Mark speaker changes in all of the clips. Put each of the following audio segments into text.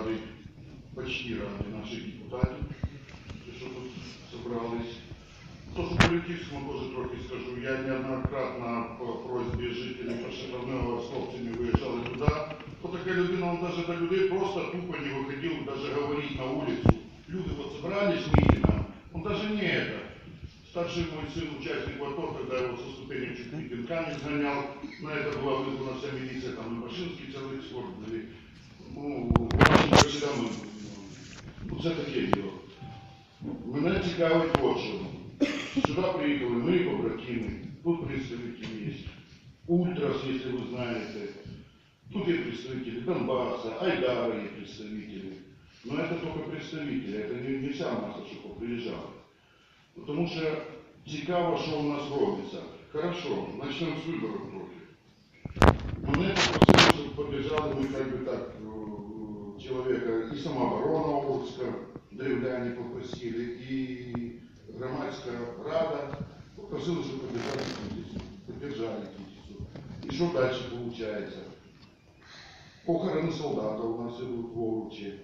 Speaker 1: радий, почти радий наших депутатів, що тут зібрались. То, що політичному теж трохи скажу, я неоднократно по просьбі жителів Пошиповного з хлопцями виїжджали туди, то така людина, он даже до людей просто тупо не выходил даже говорить на улицу. Люди вот собрались митингом, он даже не это. Старший мой сын, участник АТО, когда его со ступенек чуть не пинками сгонял, на это была вызвана вся милиция, там и Машинский целый эскорт были. Ну, очень короче, там, ну, це таке діло. Мене цікавить от що. Сюди приїхали мої побратими, тут представники є. Ультрас, если вы знаете. Тут есть представители Донбасса, Айдара есть представители. Но это только представители, это не, не вся масса, що приїжджала. Тому що цікаво, що у нас робиться. Хорошо, почнемо з виборів трохи. Мене попросили, щоб побіжали ми как бы так э, человека і самооборона Орска, древляне попросили, і громадська рада попросили, щоб побіжали Кітісу. Поддержали Кітісу. І що далі виходить? Похороны солдата у нас идут в Овруче.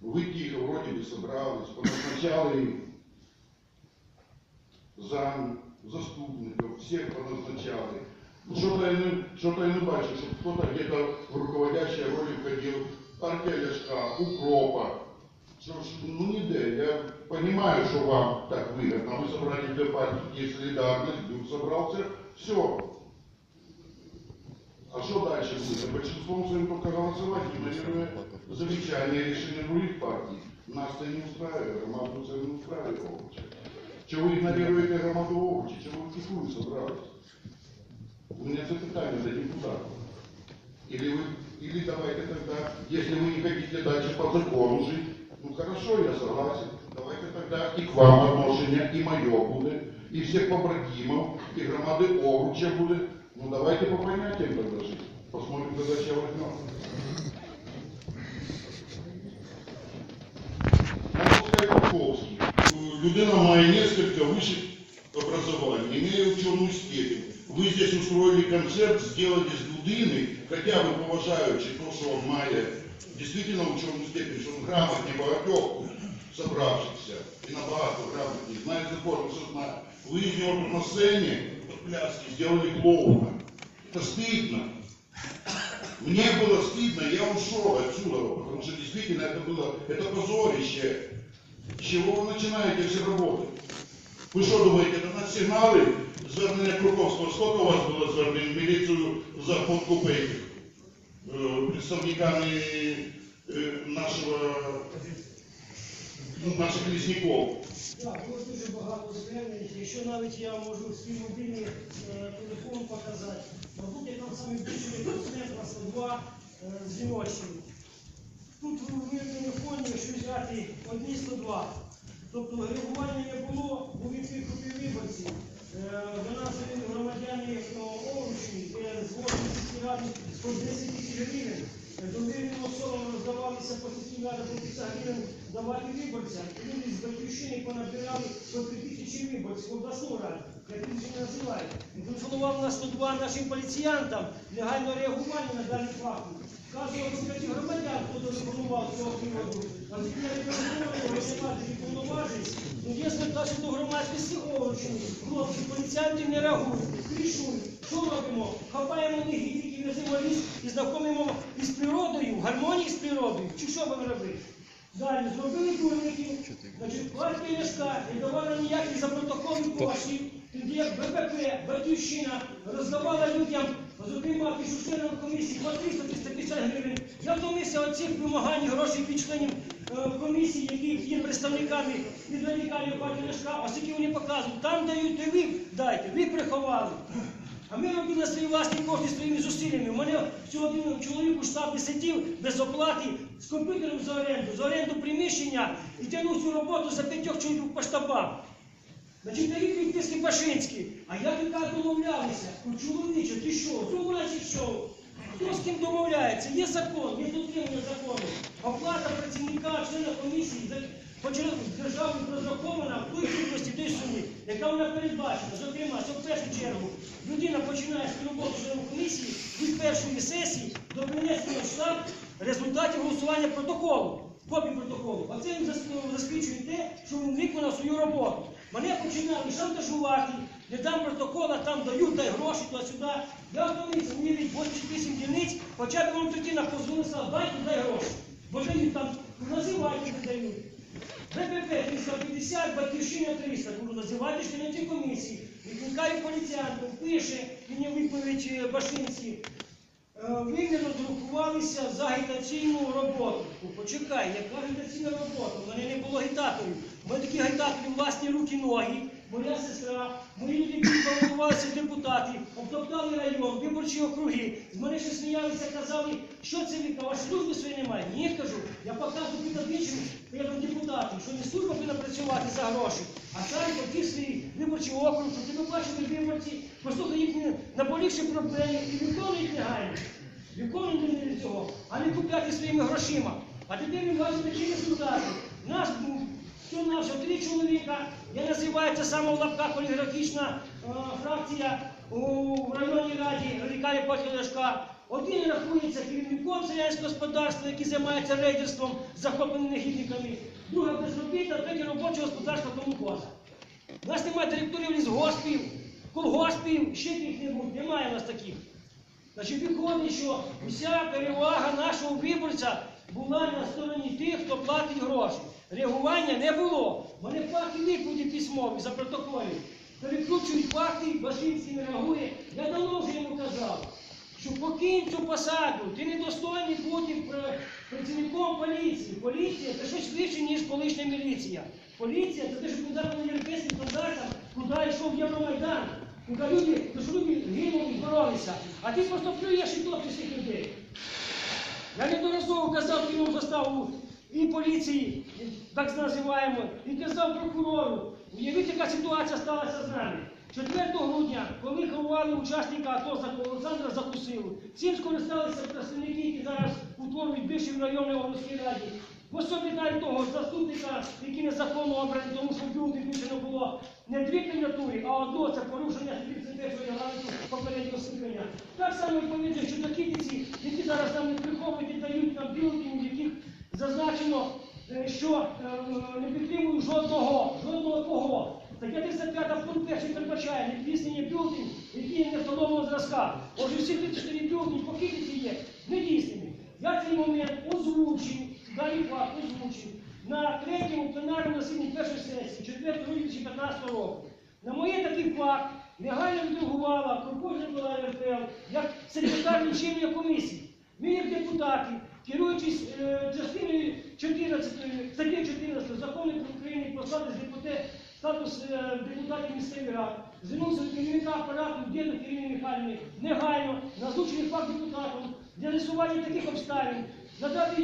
Speaker 1: Вы тихо вроде бы собрались, поназначали им зам, заступников, всех поназначали. Ну, Что-то я, не- что-то я не бачу, чтобы кто-то где-то в руководящей роли входил. Партия Ляшка, Укропа. Что ж, ну ніде. Я понимаю, что вам так выгодно. Вы собрали две партии, есть солидарность, Дух собрался, все. А что дальше будет? Большинством своим только голосовать, игнорируя замечания и решения других партий. Нас это не устраивает, громаду це не устраивает. Овочи. Чего вы игнорируете громаду овочи? Чего вы в Кикую собрались? У меня запитание до депутатов. Или вы, или давайте тогда, если вы не хотите дальше по закону жить, ну хорошо, я согласен, давайте тогда и к вам отношение, и мое будет, и всех побратимов, и громады Овруча будет. Ну давайте по понятиям тогда жить. Посмотрим, когда чего возьмем. Московский Пуховский. Людина має несколько высших образований, имея ученую степень. Вы здесь устроили концерт, сделали из людини, хотя бы поважаючи то, що он має действительно ученую степень, що він грамотні багатьох собравшихся, і набагато грамотні, знає закон, все знає. Вы из него тут на сцене, под пляски, сделали клоуна. Это стыдно. Мне было стыдно, я ушел отсюда, потому что действительно это было, это позорище. С чего вы начинаете все работать? Ви що думаєте, на сигнали звернення Круковського, сколько у вас було звернень в міліцію за подкупи е, представниками е, нашого, ну, наших лісників?
Speaker 2: Так, було дуже багато звернень. Якщо навіть я можу свій мобільний е, телефон показати, мабуть, я там саме більше на 102 е, дзвіночів. Тут в моєму телефоні, якщо взяти одні 102, тобто реагування не було, був відкрит купів виборців. Е, До нас громадяни Овручі, де з 8 ради 110 тисяч гривень. Довіреним особам роздавалися по сільській раді по 50 гривень давати виборцям. Люди з батьківщини понабирали по 3 тисячі виборців обласну раду, як їх не називають. І телефонував на 102 нашим поліціянтам негайно реагування на дані факти. Статті громадян, хто телефонував цього приводу. А громадян повноважень, ну є звертався до громадськості Овручини. Хлопці, поліціянти не реагують, крішують. Що робимо? Хапаємо негідників, веземо ліс і знайомимо із природою, в гармонії з природою. Чи що будемо робити? Далі зробили дурників, значить, партія Ляшка не давала ніяких запротокольних коштів, тоді як БПП, Батьківщина роздавала людям, зокрема, пишу членам комісії по 300-350 гривень. Я втомився від цих вимагань грошей від членів е, комісії, які є представниками від радикалів партії Ляшка, оскільки вони показують, там дають, то ви дайте, ви приховали. А ми робили свої власні кошти своїми зусиллями. У мене всього один чоловік у штабі сидів без оплати з комп'ютером за оренду, за оренду приміщення і тягнув цю роботу за п'ятьох чоловік по штабам. Значить, на відповідь тиски Пашинський. А як ви так домовлялися? Ну, чоловіче, ти що? З ума зійшов? Хто з ким домовляється? Є закон, є дотримання закону. Оплата працівника, члена комісії за- по чер- розрахована в той кількості, той сумі, яка вона передбачена. Зокрема, це в першу чергу людина починає свою роботу членом комісії від 31 сесії до принесення штаб результатів голосування протоколу, копії протоколу. А це він засвідчує те, що він виконав свою роботу. Мене починали шантажувати, не дам протокола, там дають, дай гроші туди-сюди. Я втомився, мені від 88 дільниць, хоча б вам тоді на позвонив, сказав, дай гроші. Бо дають там, називайте, не дають. ВПП 350, Батьківщина 300. Буду називати членів комісії. Викликаю поліціянтів, пише мені відповідь е, Башинський. Е, Ви не розрахувалися за агітаційну роботу. Почекай, яка агітаційна робота? У мене не було агітаторів. Мене такі агітаторів власні руки, ноги, моя сестра, мої люди, балотувалися депутати, обтоптали район, виборчі округи. З мене ще сміялися, казали, що це ви, а вашої служби своєї немає. Ні, кажу, я показую підобічним перед депутатом, що не служба повинна працювати за гроші, а сам хотів свій виборчий округ, щоб тебе бачили виборці, послухали їхні наболівші проблеми і виконують негайно. Виконують не цього, а не купляти своїми грошима. А тепер він бачить такі результати. Нас всього нашого три чоловіка. Я називаю це саме в лапках олігархічна е, фракція у районній раді радикалі проти Ляшка. Один рахується керівником селянського господарства, який займається рейдерством захопленими негідниками. Друга безробітна, третя робоче господарство комунхоза. У нас немає директорів лісгоспів, колгоспів, ще яких-небудь. Немає у нас таких. Значить, виходить, що вся перевага нашого виборця була на стороні тих, хто платить гроші. Реагування не було. Вони факти відповіді письмові за протоколів. Перекручують факти, Башинський не реагує. Я давно вже йому казав, що покинь цю посаду, ти не достойний бути працівником поліції. Поліція це щось вище, ніж колишня міліція. Поліція це те, що куди по європейським стандартам, куди йшов Євромайдан. Куди люди, то що люди гинули, боролися, а ти просто плюєш і топиш цих людей. Я неодноразово казав кіно заставу і поліції, так називаємо, і казав прокурору. Уявіть, яка ситуація сталася з нами. 4 грудня, коли ховали учасника АТО Олександра Закусилу, цим скористалися представники, які зараз утворюють бивші в районній обласній раді. В особі навіть того заступника, який незаконно обраний, тому що бюлетень включено було не дві кандидатури, а одно це порушення 31 регламенту попереднього скликання. Так само відповідно, що такі ці, які зараз нам не приховують і дають нам бюлетені, в яких зазначено, е, що е, не підтримують жодного, жодного кого. Стаття 35 пункт 1 передбачає недійснення бюлетень, які не встановленого зразка. Отже, всі 34 бюлетені по кількості є недійсними. Я цей момент озвучив, далі факт озвучив на третьому пленарному засіданні першої сесії 4 лютого 2015 року. На моє такий факт негайно відреагувала Крупожна Миколаїв РФЛ як секретар лічильної комісії. Ми, як депутати, керуючись е, частиною 14, статтею 14 закону України про статус депутатів, статус е, депутатів місцевих рад, звернувся до керівника апарату Дєду Кирилі Михайлівни негайно на факт депутатом для з'ясування таких обставин, надати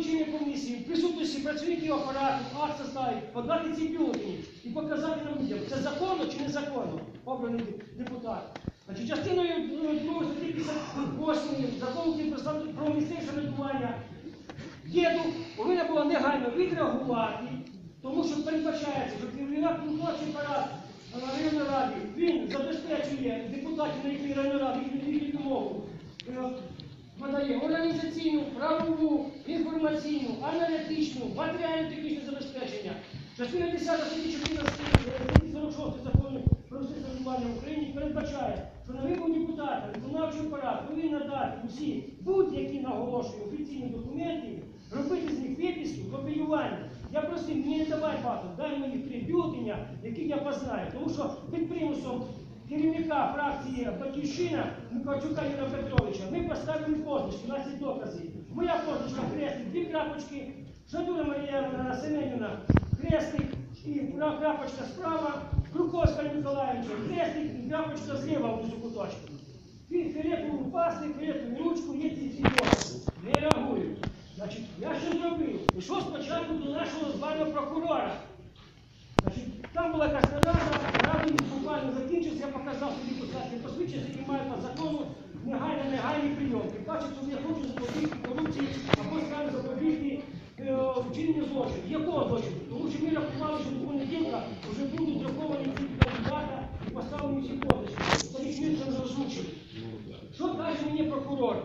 Speaker 2: керуючій комісії, в присутності працівників апарату, акт составить, подати ці бюлетені і показати нам людям, це законно чи незаконно обраний депутат. Значить, частиною е, другої статті 58 України про місцеве самоврядування Єду повинна була негайно відреагувати, тому що передбачається, що керівник виконавчий апарат е, районної ради, він забезпечує депутатів на їхній районної ради допомогу, е, надає організаційну, правову, інформаційну, аналітичну, матеріально-технічне забезпечення. Частина 10 статті 14 статті 46 закону про місцеве самоврядування в Україні передбачає, що на вимогу депутата виконавчий апарат повинен надати усі будь-які наголошую офіційні документи, робити з них виписку, копіювання. Я просив, не давай багато, дай мені три бюлетеня, які я познаю. Тому що під примусом керівника фракції Батьківщина Миколчука Юрія Петровича ми поставили позначку, у нас є докази. Моя позначка хрестик, дві крапочки, Шадура Марія Семенівна, хрестик і крапочка справа, Круковська Миколаївича, хрестик і крапочка зліва внизу куточку. Він пасти, фіолетову ручку, є ці докази. Не реагують. Значить, я що зробив? Пішов спочатку до нашого звання прокурора. Значить, там була якась нарада, радий буквально закінчився, я показав собі посадки посвідчення, які мають по закону негайно негайні прийомки. Бачить, що я хочу запобігти корупції або саме запобігти вчинення злочину. Якого злочину? Тому що ми рахували, що до понеділка вже будуть друковані ці кандидата і поставлені всі позиції. Тоді ми це вже озвучили. Що каже мені прокурор.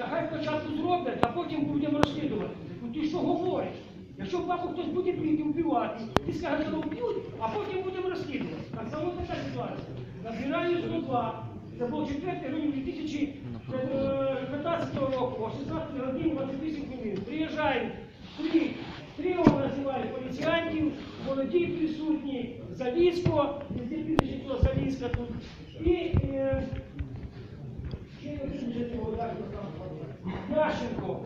Speaker 2: Знаєте, хай спочатку зроблять, а потім будемо розслідувати. Ну ти що говориш? Якщо папу хтось буде бити, вбивати, ти скажеш, що вб'ють, а потім будемо розслідувати. Так само така ситуація. Набираю 102. Це був 4 грудня 2015 року, о 16 годині 28 хвилин. Приїжджають три, тріо називали поліціянтів, молоді присутні, Залізко, не терпіли, Залізка тут. І е, ще один же цього так Ященко.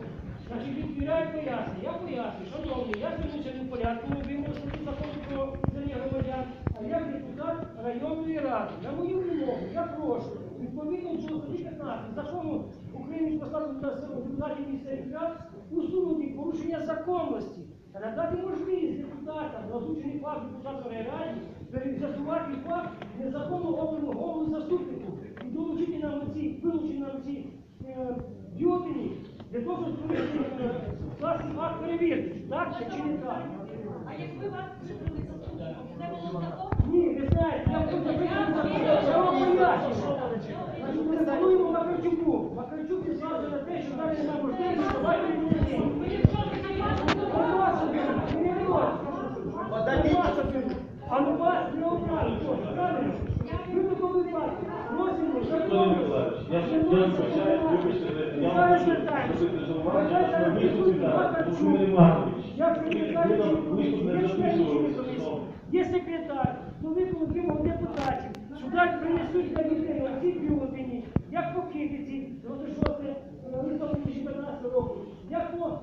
Speaker 2: Значить, відбирає пояснення. Я пояснюю, шановні, я звернувся не в порядку, ми вимогли закону про взагалі громадян, а я депутат районної ради. На мою вимогу я прошу, відповідно до статті 15 закону України про статус депутатів місцевих рад, усунути порушення законності та надати можливість депутатам на озвучений факт депутатської раді перезасувати факт незаконного обраного голову заступнику і долучити нам ці, вилучити нам ці е, бюлетені для того, щоб провести е, власний акт перевірки. Так це чи не так?
Speaker 3: А якби вас вибрали заступником, це?
Speaker 2: Ні, ви знаєте, я тут я вам поясню. Значить, Ми телефонуємо Макарчуку. Макарчук післався на те, що далі немає можливості, давайте
Speaker 3: не
Speaker 2: а ну вас не обрали, що правильно? Ви в такому випадку просимо закону.
Speaker 4: Я ж- я вибачте, я.
Speaker 2: Є секретар, ну виконав вимогу депутатів. Сюди принесуть для дітей оці бюлетені, як по Китиці, 26 листопада 2015 року, як по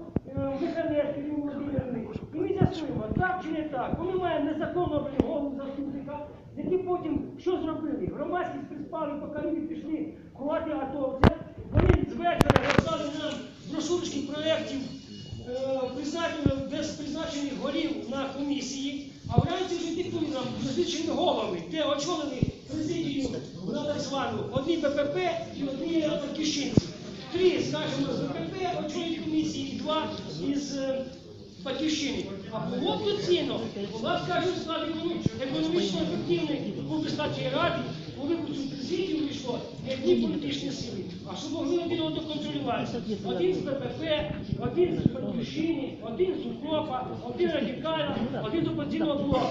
Speaker 2: Михайлевській Володимирівні. І ми з'ясуємо, так чи не так. Вони мають незаконно голову заступника, які потім що зробили? Громадськість приспали, по Карибі пішли ховати атовця. Комісії, а вранці вже диктують нам призначені голови, де очолили президію на так звану одні БПП і одні батьківщинці. Три, скажімо, з БПП очолюють комісії і два із е, батьківщини. А було б доцільно, нас, скажімо, склад економічно ефективний був достатньо раді, коли б цю президію вийшло одні політичні сили, а щоб могли один одного контролювати. Один з БПП, один з батьківщини, один з УКРОПа, один радикальна, один з опозиційного блоку.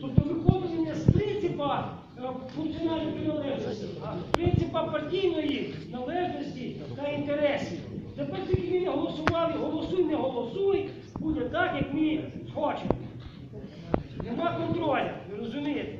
Speaker 2: Тобто виходить з принципа е, функціональної приналежності, принципа партійної належності та інтересів. Тепер тільки не голосували, голосуй, не голосуй, буде так, як ми хочемо. Нема контролю, ви розумієте?